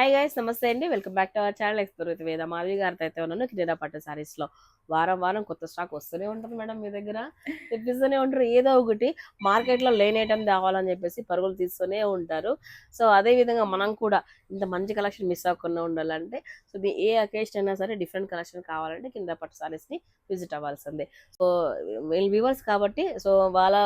Hi guys నమస్తే అండి. Welcome back to our channel explore with Veda Madhavi గారితో అయితే ఉన్నాను. కిరీడా పట్టు సారీస్లో వారం వారం కొత్త స్టాక్ వస్తూనే ఉంటుంది మేడం మీ దగ్గర. తెప్పిస్తూనే ఉంటారు. ఏదో ఒకటి మార్కెట్లో లేని ఐటమ్ తేవాలని చెప్పేసి పరుగులు తీస్తూనే ఉంటారు. సో అదే విధంగా మనం కూడా ఇంత మంచి కలెక్షన్ మిస్ అవ్వకుండా ఉండాలంటే సో మీ ఏ అకేషన్ అయినా సరే డిఫరెంట్ కలెక్షన్ కావాలంటే కింద పట్టు సారీస్ని విజిట్ అవ్వాల్సిందే. సో వీళ్ళు వ్యూవర్స్ కాబట్టి సో వాళ్ళ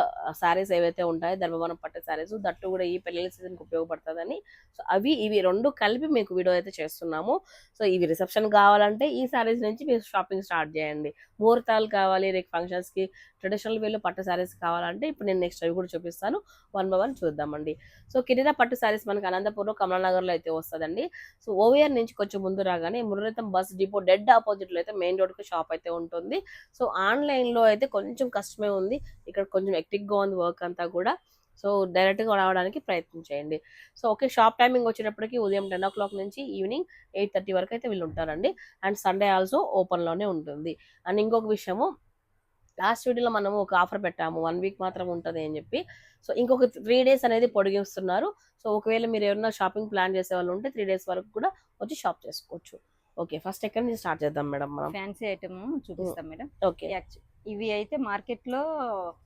సారీస్ ఏవైతే ఉంటాయో ధర్మవరం పట్టు సారీస్ దట్టు కూడా ఈ పెళ్ళి సీజన్కి ఉపయోగపడుతుందని సో అవి ఇవి రెండు కలిపి మీకు వీడియో అయితే చేస్తున్నాము. సో ఇవి రిసెప్షన్ కావాలంటే ఈ సారీస్ నుంచి మీరు షాపింగ్ స్టార్ట్ చేయండి. ముహూర్తాలు కావాలి రేపు ఫంక్షన్స్కి ట్రెడిషనల్ వేలో పట్టు సారీస్ కావాలంటే ఇప్పుడు నేను నెక్స్ట్ అవి కూడా చూపిస్తాను. వన్ బై వన్ చూద్దామండి. సో కిరీరా పట్టు సారీస్ మనకి అనంతపురం కమలానగర్లో అయితే వస్తుందండి. సో ఓవియర్ నుంచి కొంచెం ముందు రాగానే మురళితం బస్ డిపో డెడ్ ఆపోజిట్లో అయితే మెయిన్ రోడ్కి షాప్ అయితే ఉంటుంది. సో ఆన్లైన్లో అయితే కొంచెం కష్టమే ఉంది. ఇక్కడ కొంచెం ఎక్టిక్గా ఉంది వర్క్ అంతా కూడా. సో డైరెక్ట్గా రావడానికి ప్రయత్నం చేయండి. సో ఓకే షాప్ టైమింగ్ వచ్చేటప్పటికి ఉదయం టెన్ ఓ క్లాక్ నుంచి ఈవినింగ్ ఎయిట్ థర్టీ వరకు అయితే వీళ్ళు ఉంటారండి. అండ్ సండే ఆల్సో ఓపెన్లోనే ఉంటుంది. అండ్ ఇంకొక విషయము లాస్ట్ వీడియోలో మనము ఒక ఆఫర్ పెట్టాము. వన్ వీక్ మాత్రం ఉంటుంది అని చెప్పి. సో ఇంకొక త్రీ డేస్ అనేది పొడిగిస్తున్నారు. సో ఒకవేళ మీరు ఏమైనా షాపింగ్ ప్లాన్ చేసే వాళ్ళు ఉంటే త్రీ డేస్ వరకు కూడా వచ్చి షాప్ చేసుకోవచ్చు. ఓకే ఫస్ట్ ఎక్కడి నుంచి స్టార్ట్ చేద్దాం మేడం మనం? ఫ్యాన్సీ ఐటమ్ చూపిస్తాం మేడం. ఓకే. ఇవి అయితే మార్కెట్లో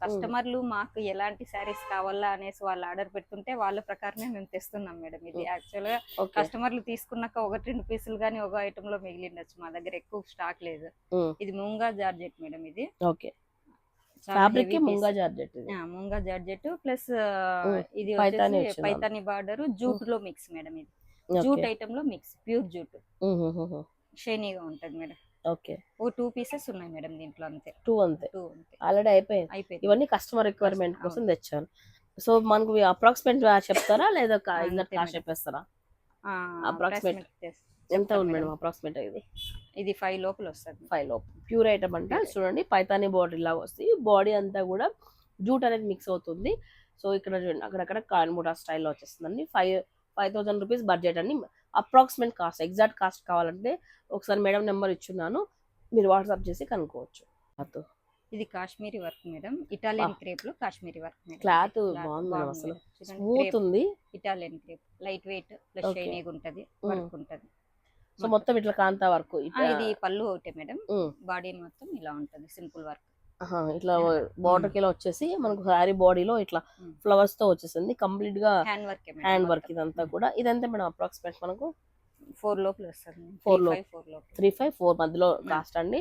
కస్టమర్లు మాకు ఎలాంటి శారీస్ కావాలా అనేసి వాళ్ళు ఆర్డర్ పెడుతుంటే వాళ్ళ ప్రకారమే మేము తెస్తున్నాం మేడం. ఇది. యాక్చువల్గా కస్టమర్లు తీసుకున్నాక ఒకటి రెండు పీసులు గానీ ఒక ఐటమ్లో మిగిలిండొచ్చు. మా దగ్గర ఎక్కువ స్టాక్ లేదు. ఇది ముంగా జార్జెట్ మేడం ఇది. Okay. Fabric munga. Georgette munga georgette plus. ఇది పైతాని బార్డర్ జూట్లో మిక్స్ మేడం ఇది. జూట్ ఐటమ్లో మిక్స్ ప్యూర్ జూట్. షైనీగా ఉంటది మేడం. ఓకే. ఓ టూ పీసెస్ ఉన్నాయి మేడం దీంట్లో అంతే. టూ అంతే. టూ అంతే. ఆల్రెడీ అయిపోయింది. అయిపోయింది. ఇవన్నీ కస్టమర్ రిక్వైర్మెంట్. కోసం తెచ్చాను. సో మనకు అప్రాక్సిమేట్ చెప్తారా? లేదా కాస్ట్. చెప్పేస్తారా? చేస్- ఎంత ఉంది మేడం. అప్రాక్సిమేట్ ఇది? ఇది ఫైవ్ లోపల వస్తుంది. ఫైవ్లో ప్యూర్ ఐటమ్ అంటే. చూడండి పైతాని బాడీ లాగా వస్తుంది. బాడీ అంతా కూడా జూట్ అనేది మిక్స్ అవుతుంది. సో ఇక్కడ చూడండి అక్కడక్కడ కాన్మూటా స్టైల్లో వచ్చేస్తుందండి. Five five thousand rupees budget అని అప్రాక్సిమేట్ కాస్ట్ ఎగ్జాక్ట్ కాస్ట్ కావాలంటే ఒకసారి మేడం నెంబర్ ఇచ్చున్నాను మీరు వాట్సాప్ చేసి కనుక్కోవచ్చు. ఇది కాశ్మీరీ వర్క్ మేడం ఇటాలియన్ క్రేప్లో కాశ్మీరీ వర్క్ క్లాత్ బాగుంది అసలు. స్మూత్ ఉంది. Italian crepe. Light weight plus. షైనీగా ఉంటది. వర్క్ ఉంటది. సో మొత్తం. ఇట్లా కాంతా వర్క్ ఇది పళ్ళు ఒకటే మేడం. బాడీ మొత్తం ఇలా ఉంటది సింపుల్ వర్క్. ఇట్లా బార్డర్కి ఇలా వచ్చేసి మనకు శారీ బాడీలో ఇట్లా. ఫ్లవర్స్తో వచ్చేసింది. కంప్లీట్గా హ్యాండ్ వర్క్ హ్యాండ్ వర్క్ ఇదంతా కూడా. ఇదంతా మేడం అప్రాక్సిమేట్ మనకు? ఫోర్ లోపల వస్తుంది. ఫోర్ లోపల. త్రీ ఫైవ్ ఫోర్ మధ్యలో కాస్ట్ అండి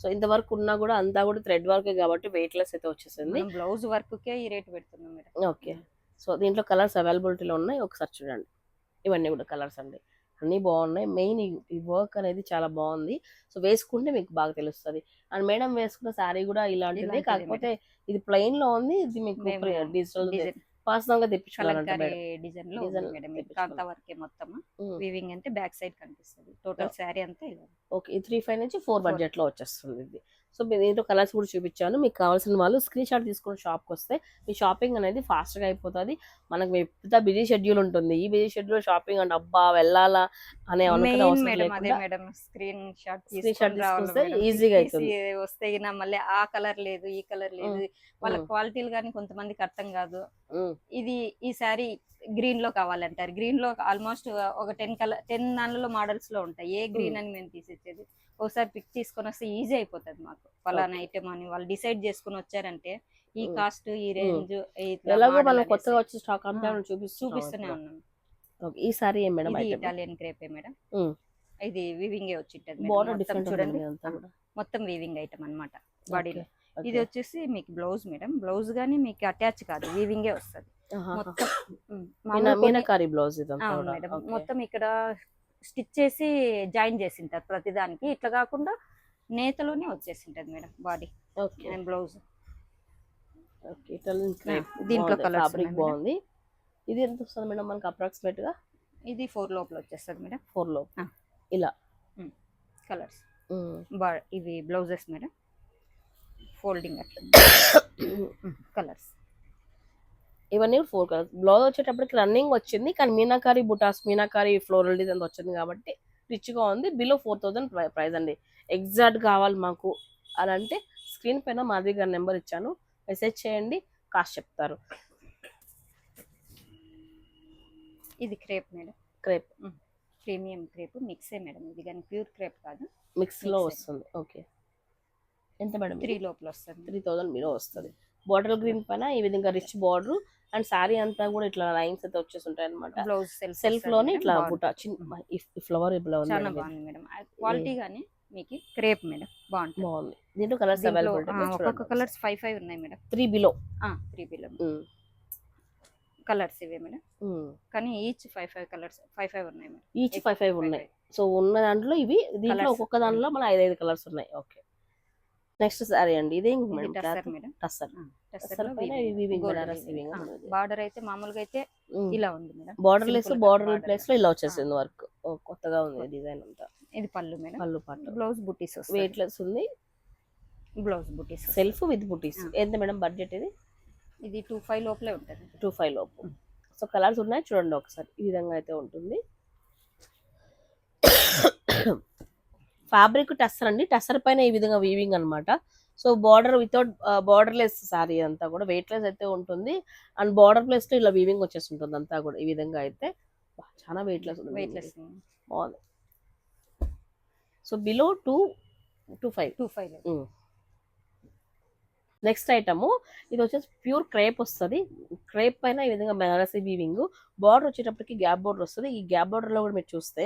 సో ఇంతవరకు ఉన్నా కూడా అంతా కూడా థ్రెడ్ వర్క్ కాబట్టి వెయిట్ లెస్ అయితే వచ్చేసింది. బ్లౌజ్ వర్క్ కే ఈ రేట్ పెడుతున్నాం ఓకే సో దీంట్లో కలర్స్ అవైలబిలిటీలో ఉన్నాయి. ఒకసారి చూడండి. ఇవన్నీ కూడా కలర్స్ అండి. అన్నీ బాగున్నాయి. మెయిన్ ఈ వర్క్ అనేది చాలా బాగుంది. సో వేసుకుంటే మీకు బాగా తెలుస్తుంది. అండ్ మేడం వేసుకున్న శారీ కూడా ఇలాంటిదే. కాకపోతే ఇది ప్లెయిన్లో ఉంది. ఇది మీకు డిజిటల్ డిజైన్ పర్సనల్గా తెప్పించుకోవాలంటే కలంకారీ మేడం. డిజైన్లో Design ఉంది మేడం ఇది తెప్పించుకోవాలి. బ్యాక్ సైడ్ కనిపిస్తుంది. టోటల్ శారీ అంతా ఇలా ఓకే. త్రీ ఫైవ్ నుంచి ఫోర్. బడ్జెట్లో వచ్చేస్తుంది ఇది. సో దీంట్లో కలర్స్ కూడా చూపించాను. మీకు కావాల్సిన వాళ్ళు స్క్రీన్ షాట్ తీసుకుని షాప్కి వస్తే మీ షాపింగ్ అనేది ఫాస్ట్గా అయిపోతుంది. మనకు పెద్ద బిజీ షెడ్యూల్ ఉంటుంది ఈ బిజీ షెడ్యూల్ షాపింగ్ అంటే అబ్బా వెళ్ళాలా అనే madam screenshot Screen shot తీసుకొస్తే easy గా అవుతుంది. వస్తే మళ్ళీ ఆ కలర్ లేదు ఈ కలర్ లేదు. వాళ్ళ. క్వాలిటీలు కానీ కొంతమందికి అర్థం కాదు. ఇది ఈ సారీ గ్రీన్లో కావాలంటారు. గ్రీన్లో ఆల్మోస్ట్ ఒక టెన్ కలర్ టెన్ దానిలో మోడల్స్లో ఉంటాయి. ఏ గ్రీన్ అని మేము తీసిచ్చేది? ఒకసారి పిక్ తీసుకొని వస్తే ఈజీ అయిపోతుంది మాకు. ఫలానా ఐటమ్ అని వాళ్ళు డిసైడ్ చేసుకుని వచ్చారంటే ఈ. కాస్ట్ ఈ రేంజ్ ఎలాగో మనం కొత్తగా వచ్చే స్టాక్ అంతా ఆ, చూపిస్తున్నాం చూపిస్తూనే. ఉన్నాం. ఈ సారీ ఏం మేడం ఇటాలియన్ క్రేపే మేడం. ఉమ్. ఇది వీవింగ్ వచ్చింటది మేడం. బార్డర్ మొత్తం డిఫరెంట్ చూడండి. అంతా కూడా. మొత్తం వీవింగ్ ఐటమ్ అన్నమాట బాడీలో ఇది. వచ్చేసి మీకు బ్లౌజ్ మేడం. బ్లౌజ్ గానీ మీకు అటాచ్ కాదు. వీవింగే వస్తుంది. మొత్తం మీనాకారి బ్లౌజ్ మేడం. మొత్తం ఇక్కడ స్టిచ్ చేసి జాయిన్ చేసింటారు ప్రతిదానికి. ఇట్లా కాకుండా నేతలోనే వచ్చేసింటది మేడం బాడీ. ఓకే. బ్లౌజ్. దీంట్లో మేడం. బాగుంది. ఇది ఎంత వస్తుంది మేడం మనకి అప్రాక్సిమేట్గా ఇది ఫోర్ లోపల వచ్చేస్తుంది మేడం. ఫోర్లో ఆ. ఇలా. కలర్స్ ఇవి బ్లౌజెస్ మేడం. ఫోల్డింగ్ కలర్స్ ఇవన్నీ ఫోర్ కలర్స్. బ్లౌజ్ వచ్చేటప్పటికి రన్నింగ్ వచ్చింది కానీ మీనాకారి బుటాస్ మీనాకారి ఫ్లోరల్ డిజైన్ వచ్చింది కాబట్టి రిచ్గా ఉంది. బిలో ఫోర్ థౌసండ్ ప్రైస్ అండి. ఎగ్జాక్ట్ కావాలి మాకు అని అంటే స్క్రీన్ పైన మాధవి గారి నెంబర్ ఇచ్చాను. మెసేజ్ చేయండి కాస్ట్ చెప్తారు. ఇది crepe madam. Crepe. Premium crepe మిక్సే madam ఇది కానీ ప్యూర్ క్రేప్ కాదు. మిక్స్. లో Mix. వస్తుంది. ఓకే. ఎంత మేడం త్రీ లోపల వస్తుంది. త్రీ థౌసండ్ మీలో వస్తుంది. బార్డర్ గ్రీన్ పైన ఈ విధంగా రిచ్ బార్డర్ అండ్ సారీ అంతా కూడా ఇట్లా లైన్స్ అయితే వచ్చేస్తుంటాయి అనమాట బ్లౌజ్ సెల్ఫ్లోనే ఇట్లా బుట్ట చిన్న ఫ్లవర్ ఇలా ఉంది చాలా. బాగుంది మేడం. క్వాలిటీ గానీ మీకు క్రేప్ మేడం బాగుంటుంది బాగుంది. దీంట్లో కలర్స్ అవైలబుల్ ఒక్కొక్క కలర్స్ ఫైవ్ ఫైవ్ ఉన్నాయి madam. Three below three below colours ఇవే మేడం. కానీ each five five colours five five ఉన్నాయి మేడం. ఈచ్ ఫైవ్ ఫైవ్ ఉన్నాయి. సో ఉన్న దాంట్లో ఇవి దీంట్లో. ఒక్కొక్క దాంట్లో మన ఐదు ఐదు కలర్స్ ఉన్నాయి. ఓకే నెక్స్ట్ సారీ అండి. ఇదే బార్డర్ అయితే మామూలుగా అయితే ఇలా ఉంది మేడం. Borderless border. ప్లేస్లో ఇలా వచ్చేసింది వర్క్. కొత్తగా ఉంది డిజైన్ అంతా. ఇది పళ్ళు మేడం. పళ్ళు పాటు బ్లౌజ్ బుటీస్ వెయిట్ లెస్ ఉంది. బ్లౌజ్ బుటీస్ సెల్ఫ్ విత్ బుటీస్. ఎంత మేడం బడ్జెట్ ఇది? ఇది టూ ఫైవ్ లోపలే ఉంటుంది. టూ ఫైవ్ లోపు. సో కలర్స్ ఉన్నాయి. చూడండి ఒకసారి. ఈ విధంగా అయితే ఉంటుంది. ఫ్యాబ్రిక్ టస్సర్ అండి టస్సర్ పైన ఈ విధంగా వీవింగ్ అన్నమాట. So border without border less sari అంతా కూడా వెయిట్ లెస్ అయితే ఉంటుంది. అండ్ బార్డర్ ప్లేస్లో ఇలా వీవింగ్ వచ్చేస్తుంటుంది అంతా కూడా ఈ విధంగా అయితే. చాలా వెయిట్ లెస్ వెయిట్ లెస్ బాగుంది. So below two two five two five next item ఇది వచ్చేసి ప్యూర్ క్రేప్ వస్తుంది. క్రేప్ పైన ఈ విధంగా బెనారసీ వీవింగ్ బార్డర్ వచ్చేటప్పటికి గ్యాప్ బార్డర్ వస్తుంది. ఈ గ్యాప్ బార్డర్లో కూడా మీరు చూస్తే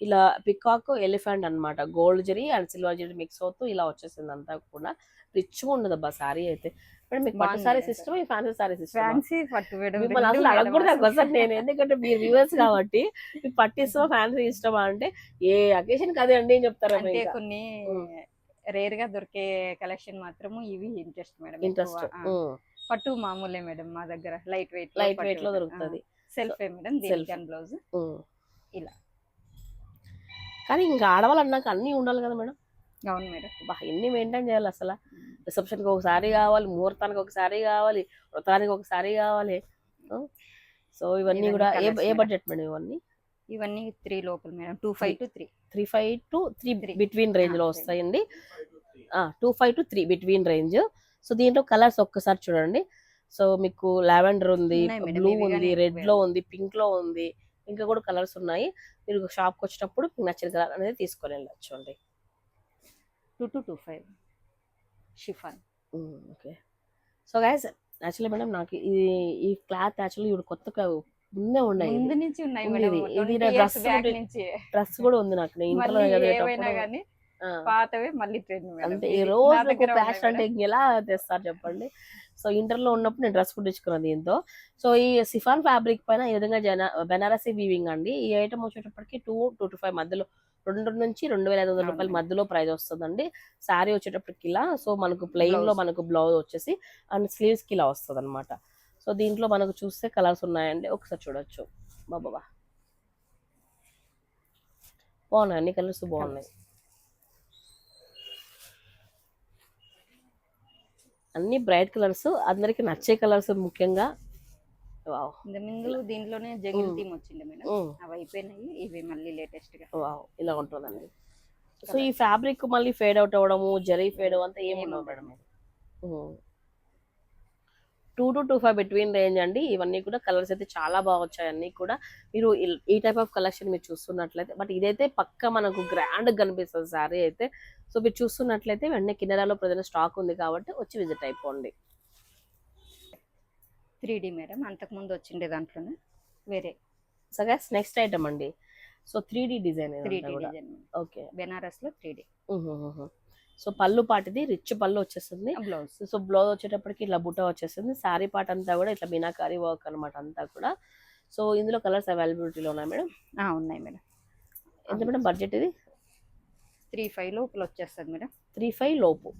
ఇలా పికాక్ ఎలిఫెంట్ అన్నమాట. Gold zari and silver zari mix అవుతూ ఇలా వచ్చేసింది అంతా కూడా. రిచ్ ఉండదు అబ్బా సారీ అయితే. మేడం మీకు పట్టు ఈ ఫ్యాన్సీ సారీ సిస్టమ్ ఫ్యాన్సీ పట్టు మేడం. మిమ్మల్ని అసలు అడగకూడదు నాకు అసలు. నేను. ఎందుకంటే మీరు వ్యూవర్స్ కాబట్టి మీకు పట్టు ఇష్టమా ఫ్యాన్సీ ఇష్టమా అంటే ఏ అకేషన్ అండి చెప్తారు అంటే కొన్ని. రేర్గా దొరికే కలెక్షన్ మాత్రము ఇవి ఇంట్రెస్ట్ మేడం ఇంట్రెస్ట్. పట్టు మామూలే మేడం మా దగ్గర. లైట్ వెయిట్ లైట్ వెయిట్లో దొరుకుతుంది. Self madam Self. దీనికి బ్లౌజ్. ఇలా. కానీ ఇంకా ఆడవాళ్ళు అన్నాక అన్ని ఉండాలి కదా మేడం. అవును మేడం. బా ఎన్ని మెయింటైన్ చేయాలి అసలు? రిసెప్షన్కి ఒకసారి కావాలి ముహూర్తానికి ఒకసారి కావాలి వ్రతానికి ఒకసారి కావాలి సో ఇవన్నీ కూడా ఏ ఏ. బడ్జెట్ మేడం ఇవన్నీ? ఇవన్నీ త్రీ లోపల madam. Two five to three three five to three. Between రేంజ్లో Ah, వస్తాయండి. Two five to three between range so దీంట్లో కలర్స్ ఒక్కసారి చూడండి. సో మీకు లావెండర్ ఉంది బ్లూ ఉంది రెడ్లో ఉంది పింక్లో ఉంది ఇంకా కూడా కలర్స్ ఉన్నాయి. మీరు షాప్కి వచ్చినప్పుడు మీకు నచ్చిన కలర్ అనేది తీసుకొని వెళ్ళచ్చు అండి. Two to two five. Chiffon. Okay. So guys actually madam నాకు ఇది ఈ క్లాత్ యాక్చువల్లీ ఇప్పుడు కొత్తగా ముందే ఉన్నాయి ముందు నుంచి ఉన్నాయి ఇది. ఇది 20 నా years dress back ఒకటి నుంచి. డ్రెస్ కూడా ఉంది నాకు. నేను ఇంటర్లో చదివేటప్పుడు పాతవే మళ్ళీ ట్రెండ్ ఇది ఈ రోజు ఫ్యాషన్ అంటే ఎలా తెస్తారు చెప్పండి? సో ఇంటర్లో ఉన్నప్పుడు నేను డ్రెస్ కుట్టించుకున్నాను దీంతో. సో ఈ సిఫాన్ ఫ్యాబ్రిక్ పైన ఈ విధంగా జన బెనారసీ వీవింగ్ అండి. ఈ ఐటమ్ వచ్చేటప్పటికి టూ టూ టు ఫైవ్ మధ్యలో రెండు నుంచి రెండు వేల ఐదు వందల రూపాయల. మధ్యలో ప్రైస్ వస్తుందండి. శారీ వచ్చేటప్పటికి ఇలా సో మనకు ప్లెయిన్లో. మనకు బ్లౌజ్ వచ్చేసి అండ్ స్లీవ్స్కి ఇలా వస్తుంది అనమాట సో దీంట్లో మనకు చూస్తే కలర్స్ ఉన్నాయండి. ఒకసారి చూడొచ్చు. బాబా బాగున్నాయి? అన్ని కలర్స్ బాగున్నాయి. అన్ని బ్రైట్ కలర్స్ అందరికి నచ్చే కలర్స్ ముఖ్యంగా. వావ్. ఇంత ముందు దీంట్లోనే జంగిల్. థీమ్ వచ్చింది మేడం. అవి అయిపోయినాయి ఇవి మళ్ళీ లేటెస్ట్గా వావ్. ఇలా ఉంటుందండి. సో ఈ ఫ్యాబ్రిక్ మళ్ళీ ఫేడ్ అవుట్ అవ్వడము జరీ ఫేడ్ అంతా ఏమి ఉండదు madam. Two to two five between range అండి. ఇవన్నీ కూడా కలర్స్ అయితే చాలా బాగా వచ్చాయి అన్ని కూడా. మీరు ఈ టైప్ ఆఫ్ కలెక్షన్ మీరు చూస్తున్నట్లయితే బట్ ఇదైతే పక్క మనకు గ్రాండ్ కనిపిస్తుంది సారీ అయితే. సో మీరు చూస్తున్నట్లయితే వెంటనే కిన్నెరాలో ప్రజెంట్ స్టాక్ ఉంది కాబట్టి వచ్చి విజిట్ అయిపోండి. త్రీ డి మేడం అంతకు ముందు వచ్చిండే దాంట్లోనే వేరే. సో గైస్ నెక్స్ట్ ఐటమ్ అండి. So three D design three D design. Okay. బెనారస్లో three D. So పళ్ళు పాటిది రిచ్ పళ్ళు వచ్చేస్తుంది. బ్లౌజ్. సో బ్లౌజ్ వచ్చేటప్పటికి ఇట్లా బుట్ట వచ్చేస్తుంది. శారీ పార్ట్ అంతా కూడా ఇట్లా మీనాకారి వర్క్ అన్నమాట అంతా కూడా. సో ఇందులో కలర్స్ అవైలబిలిటీలో ఉన్నాయి మేడం? ఉన్నాయి మేడం. ఎంత మేడం బడ్జెట్ ఇది? త్రీ ఫైవ్ లోపల వచ్చేస్తుంది మేడం. త్రీ ఫైవ్ లోపు.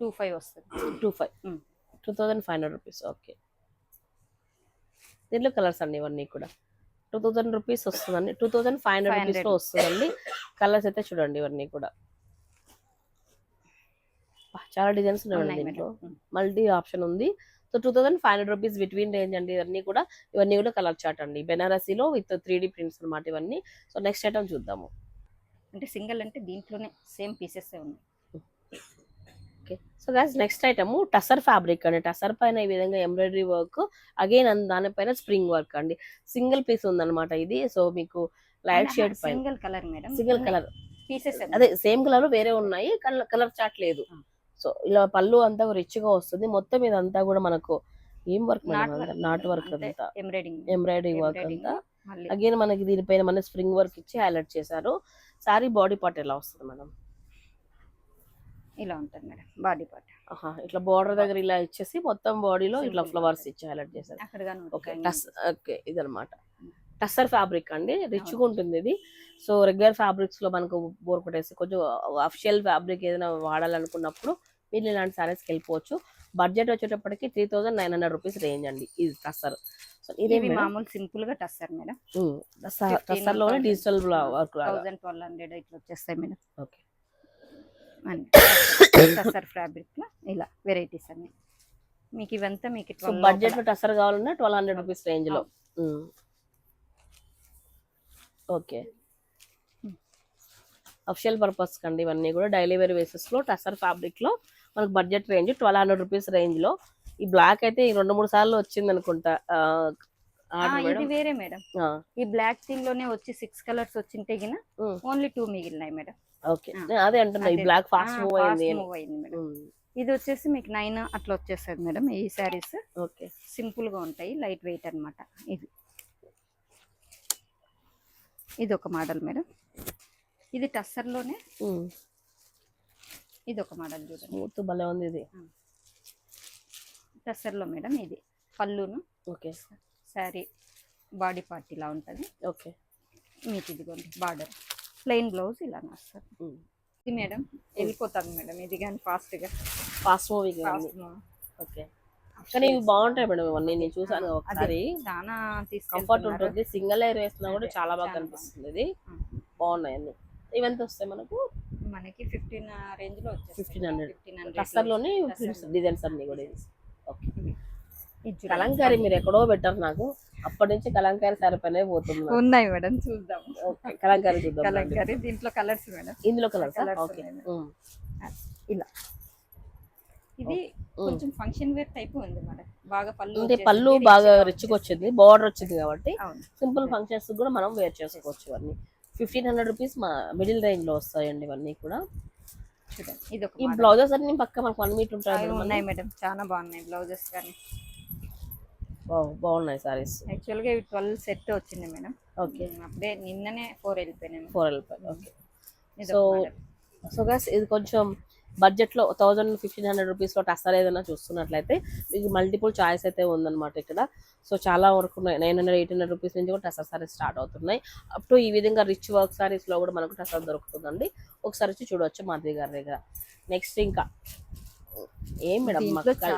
టూ ఫైవ్ వస్తుంది. Two five. Two thousand five hundred rupees. Okay. దీంట్లో కలర్స్ అండి ఇవన్నీ కూడా. టూ థౌజండ్ రూపీస్ వస్తుందండి. Two thousand five hundred 500. రూపీస్లో వస్తుందండి. కలర్స్ అయితే చూడండి ఇవన్నీ కూడా. చాలా డిజైన్స్ ఉన్నాయి దీంట్లో. మల్టీ ఆప్షన్ ఉంది. So two thousand five hundred rupees between range అండి ఇవన్నీ కూడా. ఇవన్నీ కూడా కలర్ చార్ట్ అండి. బెనారసీలో విత్ త్రీ డి ప్రింట్స్ అనమాట ఇవన్నీ. సో నెక్స్ట్ ఐటమ్ చూద్దాము. అంటే సింగిల్ అంటే దీంట్లోనే సేమ్ పీసెస్ ఉన్నాయి. Okay so guys next item tussar fabric అండి. టసర్ పైన ఈ విధంగా ఎంబ్రాయిడరీ వర్క్ అగైన్ దానిపైన స్ప్రింగ్ వర్క్ అండి. సింగిల్ పీస్ ఉందన్నమాట ఇది. సో మీకు లైట్ షేడ్ పైన single colour madam. Single colour pieces అదే సేమ్ కలర్ వేరే ఉన్నాయి కలర్ కలర్ చాట్ లేదు. సో ఇలా పళ్ళు అంతా రిచ్గా వస్తుంది. మొత్తం ఇదంతా కూడా మనకు ఏం work not work not work అంటే అంతా. ఎంబ్రాయిడరీ వర్క్ అంతా. అగైన్ మనకి దీనిపైన మన స్ప్రింగ్ వర్క్ ఇచ్చి హైలైట్ చేశారు. సారీ బాడీ పార్ట్ ఎలా వస్తుంది మేడం? ఇలా ఉంటుంది మేడం బాడీ పార్ట్. ఇట్లా బార్డర్ దగ్గర ఇలా ఇచ్చేసి మొత్తం బాడీలో ఇట్లా ఫ్లవర్స్. ఇచ్చి హైలైట్ చేశారు ఓకే టస్. ఓకే ఇదనమాట టస్సర్ ఫ్యాబ్రిక్ అండి రిచ్గా అవును. ఉంటుంది ఇది. సో రెగ్యులర్ ఫ్యాబ్రిక్స్లో మనకు బోర్ కొట్టేసి కొంచెం అఫిషియల్ ఫ్యాబ్రిక్ ఏదైనా వాడాలనుకున్నప్పుడు మీరు ఇలాంటి సారీస్కి వెళ్ళిపోవచ్చు. బడ్జెట్ వచ్చేటప్పటికి three thousand nine hundred rupees range అండి ఇది టస్సర్. సో ఇదే మామూలు సింపుల్గా tussar madam. టస్సర్లోనే digital work thousand twelve hundred ఇట్లా వచ్చేస్తాయి మేడం. ఓకే. టస్సర్ ఫ్యాబ్రిక్లో ఇలా వెరైటీస్ అన్ని. మీకు ఇవంతా మీకు సో 12 బడ్జెట్. టస్సర్ కావాలన్నా ట్వెల్వ్ హండ్రెడ్ రూపీస్ రేంజ్లో. ఓకే. అఫిషియల్ పర్పస్ కండి ఇవన్నీ కూడా డైలీ వేర్ బేసిస్లో టసర్ ఫ్యాబ్రిక్లో మనకు budget range twelve hundred rupees రేంజ్లో. ఈ బ్లాక్ అయితే ఈ రెండు మూడు సార్లు వచ్చింది అనుకుంటా ఇది వేరే మేడం. ఆ, ఈ బ్లాక్ థీమ్లోనే వచ్చి సిక్స్ కలర్స్ వచ్చింటే గిన ఓన్లీ టూ మిగిలినాయి మేడం. ఓకే. అదే అంటున్నా ఈ. బ్లాక్ ఫాస్ట్ మూవ్ అయింది. మూవ్ అయింది మేడం. ఇది వచ్చేసి మీకు నైన్ అట్లా వచ్చేస్తుంది మేడం. ఈ శారీస్ ఓకే. సింపుల్గా ఉంటాయి లైట్ వెయిట్ అన్నమాట. ఇది. ఇది ఒక మోడల్ మేడం. ఇది టస్సర్లోనే ఇది ఒక మోడల్ చూడండి. స్మూత్ భలే ఉంది ఇది. టస్సర్లో మేడం ఇది. పళ్ళును. ఓకే. శారీ బాడీ పార్ట్ ఇలా ఉంటుంది. ఓకే. మీకు ఇదిగోండి బార్డర్. ప్లెయిన్ బ్లౌజ్ ఇలా వస్తుంది. ఇది మేడం వెళ్ళిపోతుంది మేడం ఇది కానీ ఫాస్ట్గా ఫాస్ట్ మూవింగ్ ఫాస్ట్ ఓకే. కానీ ఇవి బాగుంటాయి మేడం ఇవన్నీ నేను చూసాను ఒకసారి. చాలా కంఫర్ట్ ఉంటుంది సింగిల్ ఎయిర్ వేసినా కూడా చాలా బాగా కనిపిస్తుంది ఇది. బాగున్నాయి అన్ని. ఇవెంత వస్తాయి మనకు? మనకి ఫిఫ్టీన్ రేంజ్లో వచ్చేసి 1500. ఫిఫ్టీన్ టస్సర్లోనే టస్సర్. డిజైన్స్ అన్ని కూడా ఓకే కలంకారీ మీరు ఎక్కడో పెట్టారు నాకు. అప్పటి నుంచి కలంకారీ సరిపోయినే పోతుంది. ఉన్నాయి మేడం చూద్దాం. కలంకారీ చూద్దాం. కలంకారీ దీంట్లో కలర్స్ మేడం. ఇందులో కలర్స్ ఓకే. ఇలా. ఇది కొంచెం ఫంక్షన్ వేర్ టైప్ ఉంది మేడం. బాగా పళ్ళు అంటే పళ్ళు బాగా రిచ్గా వచ్చింది బార్డర్ వచ్చింది కాబట్టి సింపుల్ ఫంక్షన్స్ కూడా మనం వేర్ చేసుకోవచ్చు ఇవన్నీ. ఫిఫ్టీన్ హండ్రెడ్ రూపీస్ మా మిడిల్ రేంజ్లో వస్తాయండి ఇవన్నీ కూడా. చూడండి ఇది ఈ. బ్లౌజెస్ అన్ని పక్క మనకు వన్ మీటర్ ఉంటాయి ఉన్నాయి మేడం చాలా బాగున్నాయి బ్లౌజెస్ కానీ. బాగున్నాయి సారీస్. యాక్చువల్గా ఇవి ట్వెల్వ్ సెట్ వచ్చింది మేడం. ఓకే. అప్పుడే నిన్ననే ఫోర్ వెళ్ళిపోయినాయి ఫోర్ వెళ్ళిపోయి ఓకే. సో. సో గస్ ఇది కొంచెం బడ్జెట్లో థౌసండ్ ఫిఫ్టీన్ హండ్రెడ్ రూపీస్లో టస్సర్ ఏదైనా చూస్తున్నట్లయితే మీకు మల్టిపుల్ చాయిస్ అయితే ఉందన్నమాట ఇక్కడ. సో చాలా వరకు nine hundred eight hundred rupees నుంచి కూడా టసర్ సారీస్ స్టార్ట్ అవుతున్నాయి. అప్ టు ఈ విధంగా రిచ్ వర్క్ సారీస్లో కూడా మనకు టసర్ దొరుకుతుందండి. ఒకసారి వచ్చి చూడవచ్చు మాధవి గారి దగ్గర. నెక్స్ట్ ఇంకా. ఏం మేడం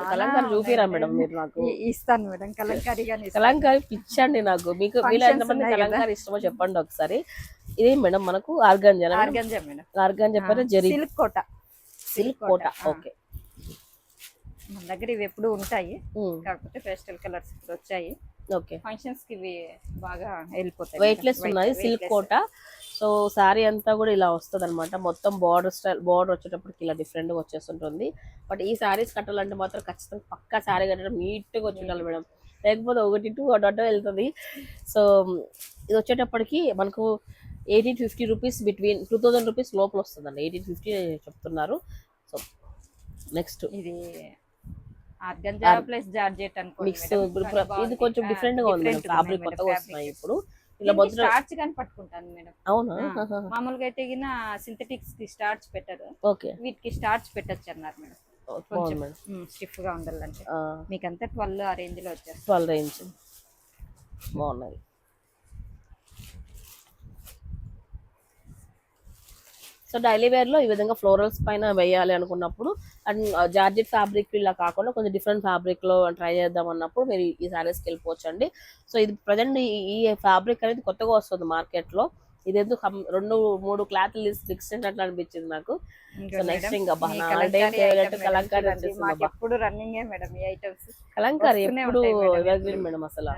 కలంకారీ చూపిరా ఉన్నాయి మేడం మీరు నాకు. ఇస్తాను మేడం కలంకారీ కానీ ఇస్తాను. కలంకారీ పిచ్చండి నాకు. మీకు Functions ఎంతమంది ఉన్నాయి. కలంకారీ ఇష్టమో చెప్పండి ఒకసారి. ఇదేం మేడం మనకు ఆర్గంజా ఆర్గంజా మేడం. ఆర్గంజా చెప్పారు zari silk Kota. Silk Kota. Okay. మన దగ్గర ఇవి ఎప్పుడు ఉంటాయి. కాకపోతే పేస్టల్ కలర్స్ వచ్చాయి. ఓకే. ఫంక్షన్స్కి ఇవి బాగా వెళ్ళిపోతాయి. వెయిట్ లెస్ ఉన్నది సిల్క్ కోట. సో సారీ అంతా కూడా ఇలా వస్తుంది అనమాట మొత్తం బార్డర్ స్టైల్ బార్డర్ వచ్చేటప్పటికి ఇలా డిఫరెంట్గా వచ్చేస్తుంటుంది. బట్ ఈ సారీస్ కట్టాలంటే మాత్రం ఖచ్చితంగా పక్కా సారీ కట్టడం నీట్గా వచ్చి ఉండాలి మేడం. లేకపోతే ఒకటి టూ అటు వెళ్తుంది. సో ఇది వచ్చేటప్పటికి మనకు eighteen fifty rupees between two thousand rupees లోపల వస్తుందండి. ఎయిటీన్ ఫిఫ్టీ చెప్తున్నారు. సో నెక్స్ట్ ఇది ప్లస్ జార్జెట్ మిక్స్ ఇది. కొంచెం డిఫరెంట్గా ఉంది ఫ్యాబ్రిక్ కొత్తగా వస్తున్నాయి. ఇప్పుడు. ఇలా స్టార్చ్ కానీ పట్టుకుంటాను మేడం. అవునా. మామూలుగా అయితే గిన సింథటిక్స్కి స్టార్చ్ పెట్టరు. ఓకే. వీటికి స్టార్చ్ పెట్టచ్చు అన్నారు మేడం. మేడం. స్టిఫ్గా ఉండాలంటే. మీకు అంతా ట్వెల్వ్ ఆ రేంజ్లో వచ్చేస్తుంది ట్వెల్వ్ రేంజ్ బాగున్నది సో డైలీ వేర్లో ఈ విధంగా ఫ్లోరల్స్ పైన వేయాలి అనుకున్నప్పుడు అండ్ జార్జెట్ ఫ్యాబ్రిక్ ఇలా కాకుండా కొంచెం డిఫరెంట్ ఫ్యాబ్రిక్లో ట్రై చేద్దాం అన్నప్పుడు మీరు ఈ సారీస్కి వెళ్ళిపోవచ్చు అండి సో ఇది ప్రజెంట్ ఈ ఫ్యాబ్రిక్ అనేది కొత్తగా వస్తుంది మార్కెట్లో. ఇదేదో రెండు మూడు క్లాత్లు మిక్స్ అయినట్లు అనిపించింది నాకు. సో నెక్స్ట్ ఇంకా కలంకారీ వచ్చేసింది కలంకారీ ఎవర్ ఎప్పుడు. మేడం అసలు.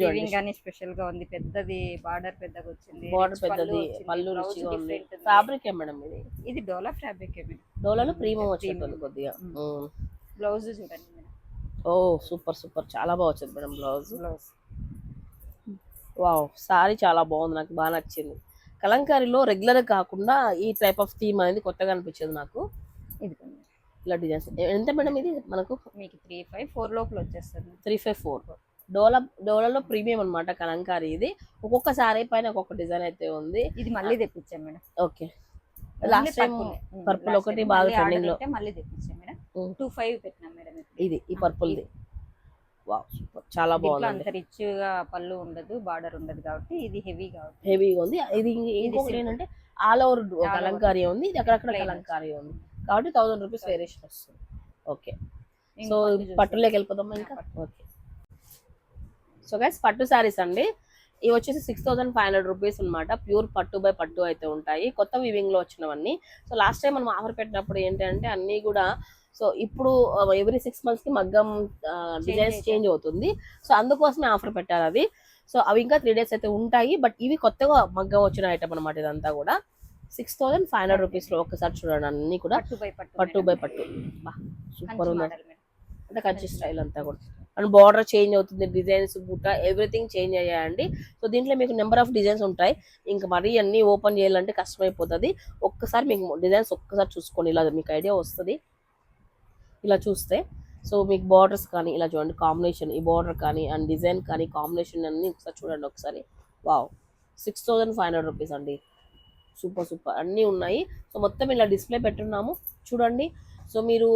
వీవింగ్ కానీ స్పెషల్గా ఉంది. పెద్దది బార్డర్ పెద్దగా వచ్చింది. బార్డర్ పెద్దది వచ్చింది, పళ్ళు రుచిగా ఉంది. ఫ్యాబ్రిక్ ఏ మేడం ఇది? ఇది డోలా ఫ్యాబ్రిక్ మేడం. డోలాలో ప్రీమియం Premium. కొద్దిగా. బ్లౌజ్ చూడండి ఓ సూపర్ సూపర్ చాలా బాగా వచ్చింది madam blouse blouse wow sari చాలా బాగుంది. నాకు బాగా నచ్చింది. కలంకారీలో రెగ్యులర్ కాకుండా ఈ టైప్ ఆఫ్ థీమ్ అనేది కొత్తగా అనిపించింది నాకు. ఇది ఇలా డిజైన్స్ ఎంత మేడం ఇది మనకు? మీకు త్రీ ఫైవ్ ఫోర్ లోపల వచ్చేస్తుంది. త్రీ ఫైవ్ ఫోర్ డోలా డోలాలో ప్రీమియం అన్నమాట కలంకారీ ఇది. ఒక్కొక్క సారీ పైన ఒక్కొక్క డిజైన్ అయితే ఉంది. ఇది మళ్ళీ తెప్పించాం madam. Okay. Last time purple ఒకటి బాగా trending లో. మళ్ళీ తెప్పించాం మేడం. టూ ఫైవ్ పెట్టినాం మేడం. ఇది ఈ పర్పుల్ ది. చాలా బాగుంది అంత రిచ్గా పళ్ళు ఉండదు బార్డర్ ఉండదు కాబట్టి ఇది హెవీ కాబట్టి. హెవీగా ఉంది. ఇది ఇంకొకటి. ఏంటంటే ఆల్ ఓవర్. కలంకారీ ఉంది. ఇది అక్కడక్కడ కలంకారీ ఉంది. కాబట్టి థౌసండ్ రూపీస్ వేరియేషన్ వస్తుంది. ఓకే సో పట్టులోకి వెళ్ళిపోదాం ఇంకా? ఓకే సో గైస్ పట్టు శారీస్ అండి. ఇవి వచ్చేసి six thousand five hundred rupees అనమాట ప్యూర్ పట్టు బై పట్టు అయితే ఉంటాయి. కొత్త వివింగ్లో వచ్చినవన్నీ. సో లాస్ట్ టైం మనం ఆఫర్ పెట్టినప్పుడు ఏంటంటే అన్ని కూడా సో ఇప్పుడు ఎవ్రీ సిక్స్ మంత్స్కి మగ్గం డిజైన్స్ అవుతాయి. చేంజ్ అవుతుంది. సో అందుకోసమే ఆఫర్ పెట్టారు అది సో అవి ఇంకా త్రీ డేస్ అయితే ఉంటాయి. బట్ ఇవి కొత్తగా మగ్గం వచ్చిన ఐటమ్ అనమాట ఇదంతా కూడా. సిక్స్ థౌసండ్ ఫైవ్ హండ్రెడ్ రూపీస్లో ఒకసారి చూడండి అన్ని కూడా. పట్టు బై పట్టు పట్టు మేడం. బై పట్టు సూపర్ ఉంది. అంటే కంచి స్టైల్ అంతా కూడా. అండ్ బార్డర్ చేంజ్ అవుతుంది డిజైన్స్ బుట్ట ఎవ్రీథింగ్ చేంజ్ అయ్యాయండి. సో దీంట్లో మీకు నెంబర్ ఆఫ్ డిజైన్స్ ఉంటాయి. ఇంకా మరీ అన్ని ఓపెన్ చేయాలంటే కష్టమైపోతుంది. ఒక్కసారి మీకు డిజైన్స్ ఒక్కసారి చూసుకోండి. ఇలా మీకు ఐడియా వస్తుంది. ఇలా చూస్తే సో మీకు బార్డర్స్ కానీ ఇలా చూడండి కాంబినేషన్ ఈ బార్డర్ కానీ అండ్ డిజైన్ కానీ కాంబినేషన్ అన్నీ ఒకసారి చూడండి ఒకసారి. Wow! Six thousand five hundred rupees అండి. Super super. అన్నీ ఉన్నాయి. సో మొత్తం ఇలా డిస్ప్లే పెట్టున్నాము. చూడండి. సో మీరు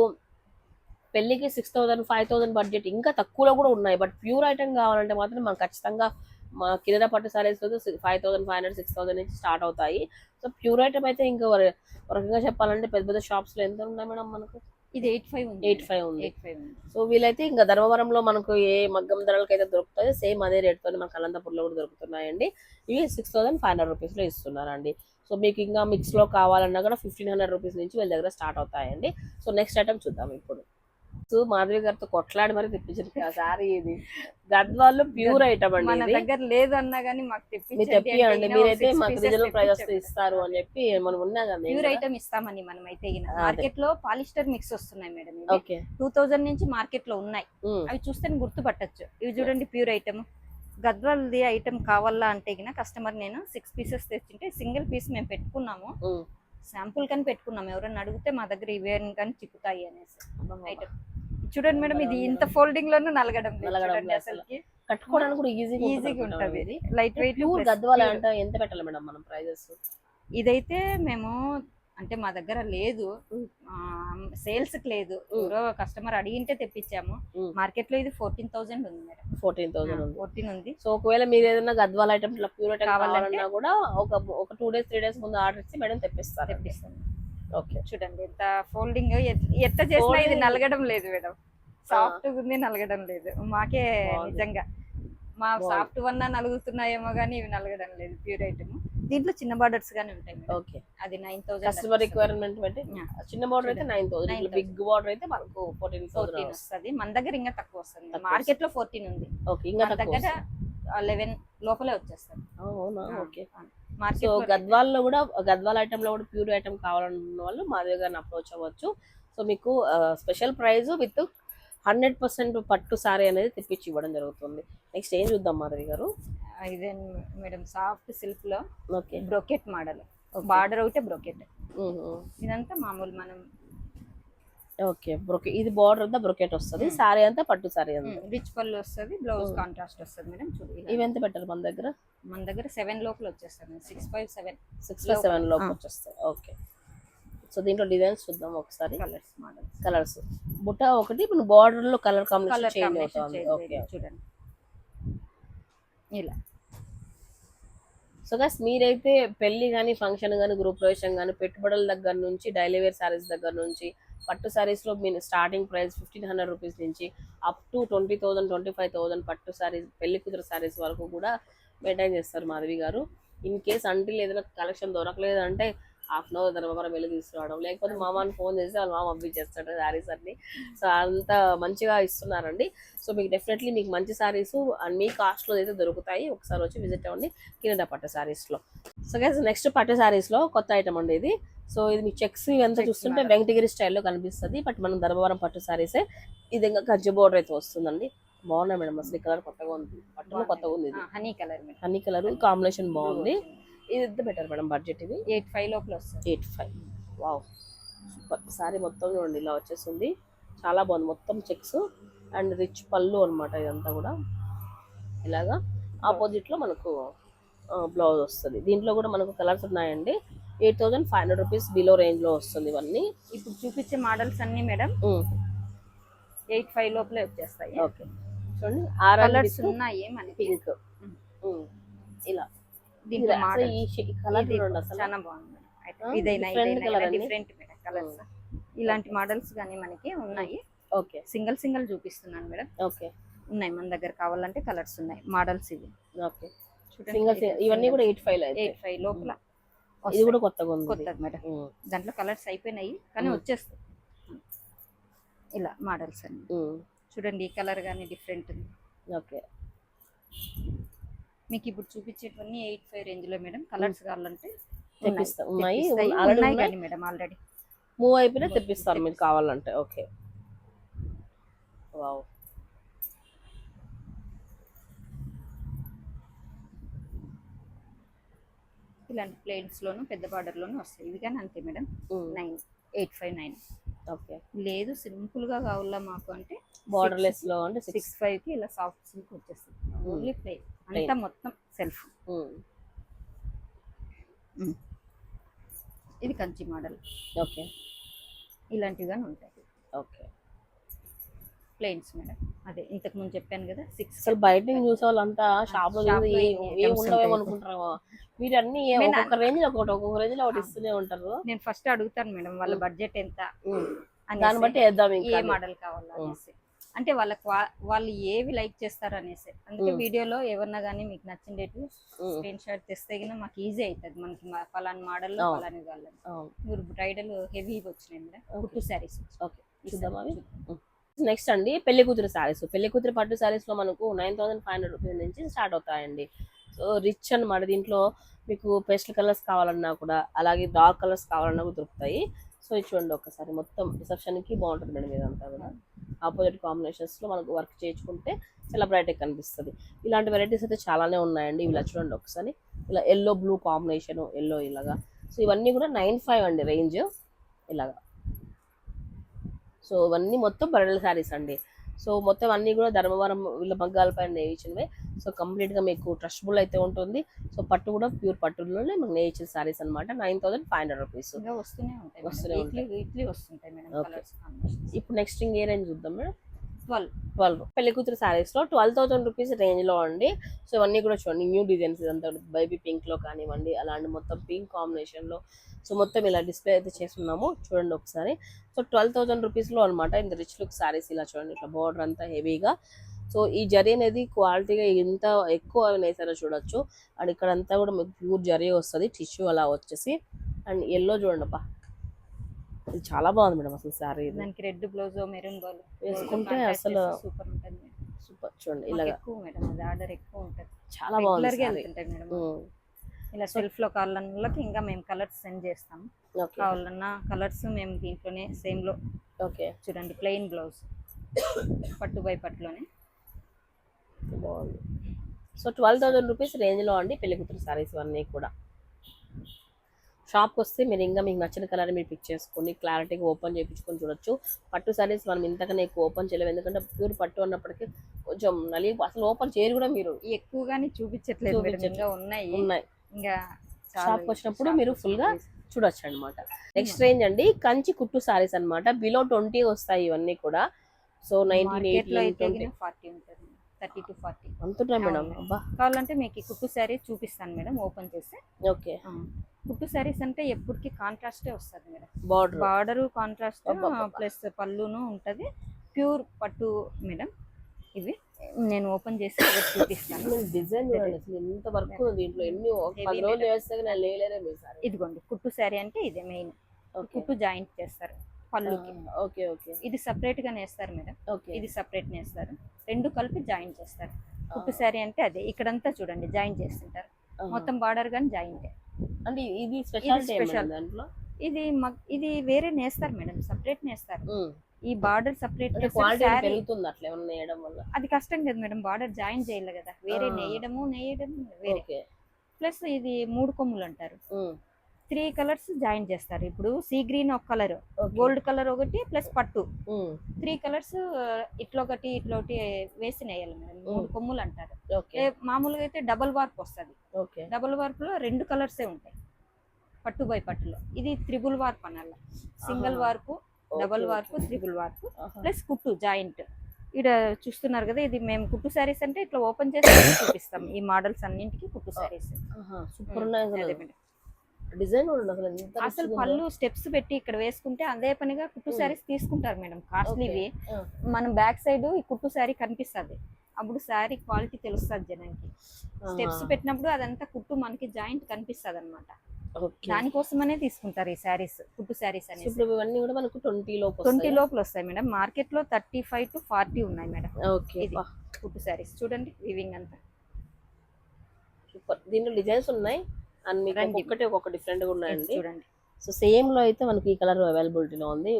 పెళ్ళికి six thousand five thousand budget ఇంకా తక్కువలో కూడా ఉన్నాయి. బట్ ప్యూర్ ఐటమ్ కావాలంటే మాత్రం మనం ఖచ్చితంగా మా కిరాణా పట్టు saris five thousand five hundred six thousand నుంచి స్టార్ట్ అవుతాయి. సో ప్యూర్ ఐటమ్ అయితే ఇంకా రకంగా చెప్పాలంటే పెద్ద పెద్ద షాప్స్లో ఎంత ఉన్నాయి మేడం మనకు? ఇది ఎయిట్ ఫైవ్ ఉంది. ఎయిట్ ఫైవ్ ఉంది. ఎయిట్ ఫైవ్ సో వీలైతే ఇంకా ధర్మవరంలో మనకు ఏ మగ్గం ధరలకి అయితే దొరుకుతుంది సేమ్ అదే రేట్తో మనకు అనంతపూర్లో కూడా దొరుకుతున్నాయండి. ఇవి సిక్స్ థౌసండ్ ఫైవ్ హండ్రెడ్ రూపీస్లో ఇస్తున్నారండి. సో మీకు ఇంకా మిక్స్లో కావాలన్నా కూడా ఫిఫ్టీన్ హండ్రెడ్ రూపీస్ నుంచి వీళ్ళ దగ్గర స్టార్ట్ అవుతాయండి. సో నెక్స్ట్ ఐటమ్ చూద్దాం ఇప్పుడు. మాధవి గారితో కొట్లాడి మరి తెప్పించారు సారీ ఇది. గద్వాల్లో ప్యూర్ ఐటమ్ అండి మన దగ్గర లేదు అన్నా గానీ మాకు తెప్పించండి మీరైతే మాకు రీజనల్ ప్రైజెస్ ఇస్తారు అని చెప్పి మనం ఉన్నా కదా ప్యూర్ ఐటమ్ ఇస్తామని మనం అయితే. మార్కెట్లో పాలిస్టర్ మిక్స్ వస్తున్నాయి మేడం ఓకే. టూ థౌజండ్ నుంచి మార్కెట్లో ఉన్నాయి అవి చూస్తే గుర్తుపట్టచ్చు. ఇవి చూడండి ప్యూర్ ఐటమ్. గద్వాల్ది ఐటమ్ కావాలా అంటే కస్టమర్ నేను సిక్స్ పీసెస్ తెచ్చింటే సింగిల్ పీస్ మేము పెట్టుకున్నాము. శాంపుల్ కని పెట్టుకున్నాము ఎవరైనా అడిగితే మా దగ్గర ఇవే కానీ చిక్కుతాయి అనేసి. ఐటమ్ చూడండి మేడం ఇది ఇంత ఫోల్డింగ్ లోనూ నలగడం నలగడం అసలుకి. కట్టుకోవడానికి కూడా ఈజీగా ఈజీగా ఉంటది లైట్ వెయిట్ గద్వాల అంటే ఎంత పెట్టాలి మేడం మనం ప్రైజెస్ ఇదైతే మేము అంటే మా దగ్గర లేదు. సేల్స్కి లేదు. ఎవరో కస్టమర్ అడిగింటే తెప్పించాము. మార్కెట్లో ఇది ఫోర్టీన్ థౌసండ్ ఉంది మేడం. ఫోర్టీన్ థౌసండ్ ఫోర్టీన్ ఉంది. సో ఒకవేళ మీరు ఏదైనా గద్వాల ఐటమ్ ఇట్లా ప్యూర్ ఐటమ్ కావాలన్నా కూడా ఒక ఒక టూ డేస్ త్రీ డేస్ ముందు ఆర్డర్ ఇచ్చి మేడం తెప్పిస్తారు. తెప్పిస్తాను ఓకే. చూడండి ఎంత ఫోల్డింగ్ ఎట్ట చేసినా ఇది నలగడం లేదు మేడం. సాఫ్ట్ ఉంది నలగడం లేదు. మాకే. నిజంగా. మా. సాఫ్ట్ వన్నా నలుగుతున్నాయేమో కానీ ఇవి నలగడం లేదు ప్యూర్ ఐటమ్. దీంట్లో చిన్న బార్డర్స్ గానీ ఉంటాయి ఓకే. అది నైన్ కస్టమర్ థౌసండ్ రిక్వైర్మెంట్ బట్టి. చిన్న బార్డర్ అయితే నైన్ థౌసండ్ 9,000. బిగ్ బార్డర్ అయితే మనకు ఫోర్టీన్ ఫోర్టీన్ వస్తుంది. మన దగ్గర ఇంకా తక్కువ వస్తుంది మార్కెట్లో ఫోర్టీన్ ఉంది. ఓకే ఇంకా దగ్గర లెవెన్ లోపలే వచ్చేస్తుంది. అవునా? ఓకే. సో గద్వాల్లో కూడా గద్వాల ఐటమ్లో కూడా ప్యూర్ ఐటమ్ కావాలన్న వాళ్ళు మాధవి గారిని అప్రోచ్ అవ్వచ్చు. సో మీకు special prize with hundred percent పట్టు సారీ అనేది తెప్పించి ఇవ్వడం జరుగుతుంది. నెక్స్ట్ ఏం చూద్దాం మాధవి గారు? ఇదే మేడం సాఫ్ట్ సిల్క్లో ఓకే. Brocade model. బార్డర్ ఒకటే బ్రోకెట్. ఇదంతా మామూలు మనం ఓకే బ్రొకే ఇది బార్డర్ అంతా బ్రొకెట్ వస్తుంది. సారీ అంతా పట్టు సారీ అంతా. రిచ్ పళ్ళు వస్తుంది బ్లౌజ్. కాంట్రాస్ట్ వస్తుంది మేడం చూడు ఇలా. ఇవి ఎంత పెట్టారు మన దగ్గర? మన దగ్గర సెవెన్ లోపల వచ్చేస్తుంది సిక్స్ ఫైవ్ సెవెన్ సిక్స్ లోపు. సెవెన్ లోపు ఆ. వచ్చేస్తాయి. ఓకే. సో దీంట్లో డిజైన్స్ చూద్దాం ఒకసారి. కలర్స్ మోడల్స్ కలర్స్ బుట్ట ఒకటి ఇప్పుడు బార్డర్లో కలర్ కాంబినేషన్ చేంజ్ అవుతుంది. ఓకే. చూడండి. ఇలా. సో గస్ మీరైతే పెళ్ళి కానీ ఫంక్షన్ కానీ గృహ ప్రవేశం కానీ పెట్టుబడుల దగ్గర నుంచి డైలీవేర్ శారీస్ దగ్గర నుంచి పట్టు శారీస్లో మీ starting price fifteen hundred rupees నుంచి up to twenty thousand twenty five thousand పట్టు శారీస్ పెళ్ళి కుదురు శారీస్ వరకు కూడా మెయింటైన్ చేస్తారు మాధవి గారు. ఇన్ కేస్ అంటిల్ ఏదైనా కలెక్షన్ దొరకలేదు అంటే హాఫ్ అన్ అవర్ ధర్మవరం వెళ్ళి తీసుకురావడం. లేకపోతే మామని ఫోన్ చేసి వాళ్ళ మామ పంపించేస్తాడు శారీస్ అన్ని. సో అంత మంచిగా ఇస్తున్నారండి. సో మీకు డెఫినెట్లీ మీకు మంచి శారీస్ అండ్ మీ కాస్ట్లో అయితే దొరుకుతాయి. ఒకసారి వచ్చి విజిట్ అవ్వండి. కింద పట్టు శారీస్లో. సో గైస్ నెక్స్ట్ పట్టు శారీస్లో కొత్త ఐటమ్ అండి ఇది. సో ఇది మీ చెక్స్ ఇవంతా Checks చూస్తుంటే. వెంకటగిరి స్టైల్లో కనిపిస్తుంది. బట్ మనం ధర్మవరం పట్టు శారీసే ఇది ఇంకా గజ్జ బోర్డర్ అయితే వస్తుందండి. బాగున్నాయి మేడం. అసలు ఈ కలర్ కొత్తగా ఉంది. పట్టులో కొత్తగా ఉంది ఇది. హనీ కలర్ అన్ని కలర్ కాంబినేషన్ బాగుంది. ఇది బెటర్ మేడం బడ్జెట్ ఇది. ఎయిట్ ఫైవ్ లోపల వస్తుంది. Eight five wow super sari మొత్తం చూడండి ఇలా వచ్చేస్తుంది చాలా బాగుంది మొత్తం చెక్స్ అండ్ రిచ్ పళ్ళు అన్నమాట ఇదంతా కూడా. ఇలాగా ఆపోజిట్లో మనకు బ్లౌజ్ వస్తుంది. దీంట్లో కూడా మనకు కలర్స్ ఉన్నాయండి. Eight thousand five hundred rupees below రేంజ్లో వస్తుంది ఇవన్నీ. ఇప్పుడు చూపించే మోడల్స్ అన్ని మేడం ఎయిట్ ఫైవ్ లోపలే వచ్చేస్తాయి. ఓకే చూడండి కలర్స్ ఆరెంజ్ ఉన్నాయి మనకి. పింక్ ఇలా. చాలా బాగుంది. ఇదైనా? డిఫరెంట్ కలర్స్ ఇలాంటి మోడల్స్ కానీ మనకి ఉన్నాయి. ఓకే. సింగిల్ సింగిల్ చూపిస్తున్నాను మేడం. ఓకే. ఉన్నాయి మన దగ్గర కావాలంటే కలర్స్ ఉన్నాయి. మోడల్స్ ఇవి. ఓకే. సింగల్ ఇవన్నీ కూడా ఎయిట్ ఫైవ్ ఎయిట్ ఫైవ్ లోపల ఇది కూడా కొత్తగా ఉంది. కొత్తది మేడం. దాంట్లో కలర్స్ అయిపోయినాయి కానీ. వచ్చేస్తాయి. ఇలా మోడల్స్ అన్ని. చూడండి ఈ కలర్ కానీ డిఫరెంట్ ఉంది. ఓకే. మీకు ఇప్పుడు చూపించేటివన్నీ ఎయిట్ ఫైవ్ రేంజ్లో మేడం. కలర్స్ కావాలంటే తెప్పిస్తా. ఉన్నాయి. ఉన్నాయి. కానీ మేడం ఆల్రెడీ మూవ్ అయిపోయినా తెప్పిస్తారు మీరు కావాలంటే. ఓకే వావ్ ఇలాంటి ప్లేట్స్ లోను పెద్ద బార్డర్ లోను వస్తాయి. ఇవి కానీ అంతే madam. Nine eight five nine okay లేదు సింపుల్గా కావాలా మాకు అంటే బార్డర్లెస్లో అంటే సిక్స్ ఫైవ్కి ఇలా సాఫ్ట్ సిల్క్ వచ్చేస్తుంది. ఓన్లీ ప్లేన్ అంతా మొత్తం సెల్ఫ్. ఇది కంచి మోడల్. ఓకే. ఇలాంటివి కానీ ఉంటాయి. ఓకే. ప్లేన్స్ మేడం అదే ఇంతకు ముందు చెప్పాను కదా సిక్స్ అసలు బయట చూసే వాళ్ళంతా షాప్లో shop లో చూసి ఎన్ని ఏ items ఉండవేమో ఉంటాయి. అనుకుంటారు మీరు అన్ని ఒక్కొక్క రేంజ్లో ఒకటి ఒక్కొక్క రేంజ్లో ఒకటి ఇస్తూనే ఉంటారు. నేను ఫస్ట్ అడుగుతాను మేడం వాళ్ళ బడ్జెట్ ఎంత దాన్ని బట్టి వేద్దాం ఏ మోడల్ కావాలా అనేసి. అంటే వాళ్ళకి వా- వాళ్ళు ఏవి లైక్ చేస్తారు అనేసి అందుకే. వీడియోలో ఎవరన్నా కానీ మీకు నచ్చిండేటి ఉమ్, స్క్రీన్ షాట్ తెస్తే గిన మాకు ఈజీ అవుతుంది మనకి ఫలాని మోడల్. ఫలాని వాళ్ళని. మీరు బ్రైడల్ హెవీ వచ్చినాయి మేడం. కుట్టు శారీస్ ఓకే. నెక్స్ట్ అండి పెళ్ళి కూతురు శారీస్. పెళ్ళి కూతురు పట్టు శారీస్లో మనకు nine thousand five hundred rupees నుంచి స్టార్ట్ అవుతాయండి. సో రిచ్ అన్నమాట దీంట్లో మీకు పేస్టల్ కలర్స్ కావాలన్నా కూడా అలాగే డార్క్ కలర్స్ కావాలన్నా కూడా దొరుకుతాయి. సో ఇది చూడండి ఒకసారి. మొత్తం రిసెప్షన్కి బాగుంటుంది మేడం ఇదంతా కూడా. ఆపోజిట్ కాంబినేషన్స్లో మనకు వర్క్ చేయించుకుంటే చాలా బ్రైట్గా కనిపిస్తుంది. ఇలాంటి వెరైటీస్ అయితే చాలానే ఉన్నాయండి. ఇలా చూడండి ఒకసారి. ఇలా ఎల్లో బ్లూ కాంబినేషన్ ఎల్లో ఇలాగా. సో ఇవన్నీ కూడా నైన్ ఫైవ్ అండి రేంజ్. ఇలాగా. సో ఇవన్నీ మొత్తం బ్రైడల్ శారీస్ అండి. సో మొత్తం అన్ని కూడా ధర్మవరం వీళ్ళ మగ్గాల పైన నేయించినవే. సో కంప్లీట్గా మీకు ట్రస్టబుల్ అయితే ఉంటుంది. సో పట్టు కూడా ప్యూర్ పట్టులోనే మనకు నేయించిన శారీస్ అనమాట nine thousand five hundred rupees. వస్తూనే ఉంటాయి. వస్తూనే ఇప్పుడు నెక్స్ట్ ఇంకే రేంజ్ చూద్దాం మేడం? ట్వెల్వ్. ట్వెల్వ్. పెళ్ళి కూతురు శారీస్లో ట్వెల్వ్ థౌసండ్ రూపీస్ రేంజ్లో అండి. సో ఇవన్నీ కూడా చూడండి. న్యూ డిజైన్స్ ఇదంతా బేబీ పింక్లో కానివ్వండి అలాంటి మొత్తం పింక్ కాంబినేషన్లో సో మొత్తం ఇలా డిస్ప్లే అయితే చేస్తున్నాము. చూడండి ఒకసారి. సో ట్వెల్వ్ థౌసండ్ రూపీస్లో అనమాట ఇంత రిచ్ లుక్ శారీస్ ఇలా చూడండి. ఇట్లా బోర్డర్ అంతా హెవీగా. సో ఈ జరీ అనేది క్వాలిటీగా ఎంత ఎక్కువ నేసారో చూడొచ్చు. అండ్ ఇక్కడ అంతా కూడా మీకు ప్యూర్ జరీ వస్తుంది. టిష్యూ అలా వచ్చేసి. అండ్ ఎల్లో చూడండి అబ్బా ఇది చాలా బాగుంది మేడం అసలు ఇది. దానికి రెడ్ బ్లౌజ్ మెరూన్ బాల్ వేసుకుంటే అసలు సూపర్ ఉంటుంది. సూపర్. చూడండి ఇలాగా. ఎక్కువ మేడం అది ఆర్డర్ ఎక్కువ ఉంటుంది. చాలా బాగుంది మేడం. ఇలా సెల్ఫ్లో కావాలన్నకి ఇంకా మేము కలర్స్ సెండ్ చేస్తాం. కావాలన్నా కలర్స్ మేము దీంట్లోనే సేమ్లో ఓకే. చూడండి ప్లెయిన్ బ్లౌజ్ పట్టు బై పట్టులోనే. బాగుంది. సో ట్వెల్వ్ థౌసండ్ రూపీస్ రేంజ్లో అండి పెళ్ళి కూతురు సారీస్ ఇవన్నీ కూడా. షాప్కి వస్తే మీరు ఇంకా మీకు నచ్చిన కలర్ మీరు పిక్ చేసుకొని క్లారిటీగా ఓపెన్ చేయించుకొని చూడొచ్చు. పట్టు సారీస్ మనం ఇంతకన్నా ఎక్కువ ఓపెన్ చేయలేము. ఎందుకంటే ప్యూర్ పట్టు అన్నప్పటికీ కొంచెం నలి అసలు ఓపెన్ చేయరు కూడా మీరు. ఎక్కువగానే చూపించట్లేదు ఉన్నాయి. ఉన్నాయి. ఇంకా షాప్కి వచ్చినప్పుడు మీరు full గా చూడొచ్చు అనమాట నెక్స్ట్ రేంజ్ అండి కంచి కుట్టు సారీస్ అన్నమాట. బిలో ట్వంటీ వస్తాయి ఇవన్నీ కూడా. సో నైన్టీన్ ట్వంటీ ఫార్టీ ఉంటుంది. థర్టీ టు ఫార్టీ అంతున్నాయి మేడం. కావాలంటే మీకు కుట్టు శారీ చూపిస్తాను మేడం. ఓపెన్ చేస్తే. ఓకే. కుట్టు శారీస్ అంటే ఎప్పటికీ కాంట్రాస్టే వస్తుంది madam. Border border contrast. Plus పళ్ళును ఉంటది. ప్యూర్ పట్టు మేడం. ఇవి నేను ఓపెన్ చేసి చూపిస్తాను. డిజైన్ చూడండి అసలు ఎంత వర్క్ ఉంది దీంట్లో ఎన్ని ఒక Heavy పది రోజులు metal. వేస్తే నేను లేలేరే మీ సార్ ఇదిగోండి కుట్టు శారీ అంటే ఇదే మెయిన్ కుట్టు జాయింట్ చేస్తారు పళ్ళుకి. ఓకే ఓకే ఇది సపరేట్గా నేస్తారు మేడం. ఓకే ఇది సపరేట్ నేస్తారు రెండు కలిపి జాయిన్ చేస్తారు. కుట్టు శారీ అంటే అదే. ఇక్కడంతా చూడండి జాయిన్ చేస్తుంటారు. మొత్తం బార్డర్ గాని జాయింట్. అంటే ఇది special. దాంట్లో ఇది ఇది వేరే నేస్తారు మేడం సపరేట్ నేస్తారు. ఈ బార్డర్ సపరేట్ పెరుగుతుంది అట్లా వేయడం వల్ల అది కష్టం కదా మేడం బార్డర్ జాయిన్ చేయాలి కదా వేరే. నేయడము నేయడం వేరే ప్లస్ ఇది మూడు కొమ్ములు అంటారు. త్రీ కలర్స్ జాయిన్ చేస్తారు. ఇప్పుడు సీ గ్రీన్ ఒక కలర్. గోల్డ్ కలర్ ఒకటి ప్లస్ పట్టు. త్రీ కలర్స్ ఇట్లొకటి ఇట్లొకటి వేసి నేయాలి మేడం. మూడు కొమ్ములు అంటారు. మామూలుగా అయితే డబల్ వార్ప్ వస్తుంది. ఓకే. డబుల్ వార్ప్లో రెండు కలర్సే ఉంటాయి. పట్టు బై పట్టులో. ఇది triple warp అనాల. Single. Warp double warp. Triple warp. Plus కుట్టు జాయింట్. ఇక్కడ చూస్తున్నారు కదా ఇది మేము కుట్టు శారీస్ అంటే ఇట్లా ఓపెన్ చేసి చూపిస్తాం. ఈ మోడల్స్ అన్నింటికి కుట్టు శారీస్. సూపర్ ఉన్నాయి డిజైన్ అసలు పళ్ళు స్టెప్స్ పెట్టి ఇక్కడ వేసుకుంటే అదే పనిగా కుట్టు. శారీస్ తీసుకుంటారు మేడం. కాస్ట్లీవి. మనం బ్యాక్ సైడ్ ఈ కుట్టు శారీ కనిపిస్తుంది. అప్పుడు శారీ క్వాలిటీ తెలుస్తుంది జనానికి. స్టెప్స్. పెట్టినప్పుడు అదంతా కుట్టు మనకి జాయింట్ కనిపిస్తుంది అనమాట దానికోసమనే తీసుకుంటారు ఈ శారీస్ కుట్టు శారీస్ సో అనేసి. ఇప్పుడు ఇవన్నీ కూడా మనకు ట్వంటీ లోపు ట్వంటీ లోపల వస్తాయి మేడం. మార్కెట్లో థర్టీ ఫైవ్ టు ఫార్టీ ఉన్నాయి మేడం. ఓకే. కుట్టు శారీస్. చూడండి వివింగ్ అంతా. సూపర్. దీంట్లో డిజైన్స్ ఉన్నాయి. అండ్ మీకు. ఒక్కొక్కటి ఒక్కొక్క డిఫరెంట్గా ఉన్నాయండి. చూడండి. సో సేమ్లో అయితే మనకి ఈ కలర్ అవైలబిలిటీలో ఉంది.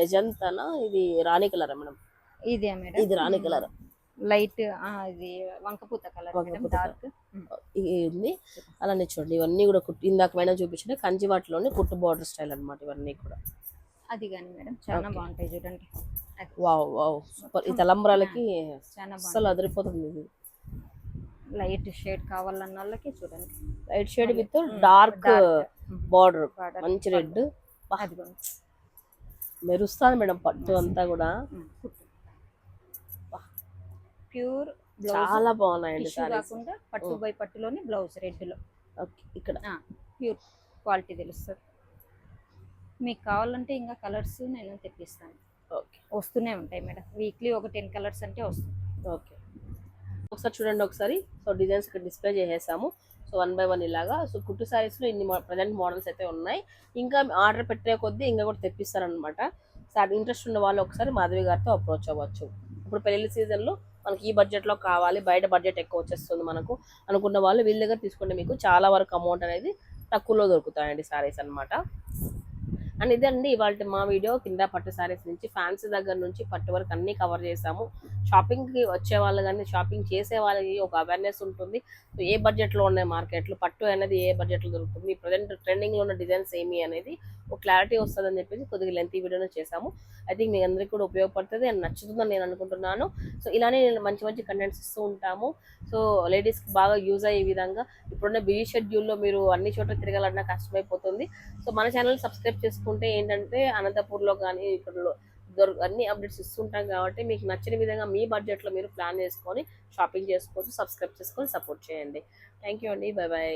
మెజంతానా? ఇది రాణి కలర్ మేడం? ఇదే మేడం. ఇది రాణి కలర్ లైట్ ఇది వంకపూత కలర్ డార్క్ ఉంది అలానే చూడండి. ఇవన్నీ కూడా కుట్టు ఇందాక మేడం చూపించిన కంచి వాటిలోనే కుట్టు బార్డర్ స్టైల్ అన్నమాట ఇవన్నీ కూడా. అది కానీ మేడం చాలా. బాగుంటాయి చూడండి. వావ్ వావ్ సూపర్ ఈ తలంబ్రాలకి బాగుంది అదిరిపోతుంది ఇది. లైట్ షేడ్ కావాలన్న వాళ్ళకి చూడండి. Light shade with dark. Border. మంచి రెడ్. మెరుస్తుంది మేడం పట్టు అంతా కూడా. ప్యూర్ చాలా బాగున్నాయండి కాకుండా పట్టు. బై పట్టులోని బ్లౌజ్ రెడ్లో. ఓకే ఇక్కడ. ప్యూర్ క్వాలిటీ తెలుస్తుంది. మీకు కావాలంటే ఇంకా కలర్స్ నేను తెప్పిస్తాను. ఓకే. వస్తూనే ఉంటాయి మేడం. వీక్లీ ఒక టెన్ కలర్స్ అంటే వస్తుంది. ఓకే. ఒకసారి చూడండి ఒకసారి. సో డిజైన్స్ ఇక్కడ డిస్ప్లే చేసేసాము. సో వన్ బై వన్ ఇలాగా. సో కుట్టు సారీస్లో ఇన్ని ప్రజెంట్ మోడల్స్ అయితే ఉన్నాయి. ఇంకా ఆర్డర్ పెట్టే కొద్దీ ఇంకా కూడా తెప్పిస్తారనమాట సార్ ఇంట్రెస్ట్ ఉన్న వాళ్ళు ఒకసారి మాధవి గారితో అప్రోచ్ అవ్వచ్చు. ఇప్పుడు పెళ్ళి సీజన్లో మనకి ఈ బడ్జెట్లో కావాలి బయట బడ్జెట్ ఎక్కువ వచ్చేస్తుంది మనకు అనుకున్న వాళ్ళు వీళ్ళ దగ్గర తీసుకుంటే మీకు చాలా వరకు అమౌంట్ అనేది తక్కువలో దొరుకుతాయండి సారీస్ అన్నమాట. అండ్ ఇదండి ఇవాళ మా వీడియో కింద పట్టు సారీస్ నుంచి ఫ్యాన్సీ దగ్గర నుంచి పట్టు వరకు అన్ని కవర్ చేసాము షాపింగ్కి వచ్చే వాళ్ళు కానీ షాపింగ్ చేసే వాళ్ళకి ఒక అవేర్నెస్ ఉంటుంది. సో ఏ బడ్జెట్లో ఉన్నాయి మార్కెట్లు పట్టు అనేది ఏ బడ్జెట్లో దొరుకుతుంది? ప్రజెంట్ ట్రెండింగ్లో ఉన్న డిజైన్స్ ఏమి అనేది ఒక క్లారిటీ వస్తుంది అని చెప్పేసి కొద్దిగా లెంత్ వీడియోను చేసాము ఐ థింక్ మీ అందరికీ కూడా ఉపయోగపడుతుంది అండ్ నచ్చుతుందని నేను అనుకుంటున్నాను. సో ఇలానే నేను మంచి మంచి కంటెంట్స్ ఇస్తూ ఉంటాము. సో లేడీస్కి బాగా యూజ్ అయ్యే విధంగా ఇప్పుడున్న బిజీ షెడ్యూల్లో మీరు అన్ని చోట్ల తిరగాలన్నా కష్టమైపోతుంది. సో మన ఛానల్ సబ్స్క్రైబ్ చేసుకుంటే ఏంటంటే అనంతపూర్లో కానీ ఇక్కడ దొర అన్ని అప్డేట్స్ ఇస్తుంటాం కాబట్టి మీకు నచ్చిన విధంగా మీ బడ్జెట్లో మీరు ప్లాన్ చేసుకొని షాపింగ్ చేసుకోవచ్చు సబ్స్క్రైబ్ చేసుకొని సపోర్ట్ చేయండి. థ్యాంక్ యూ అండి. Bye bye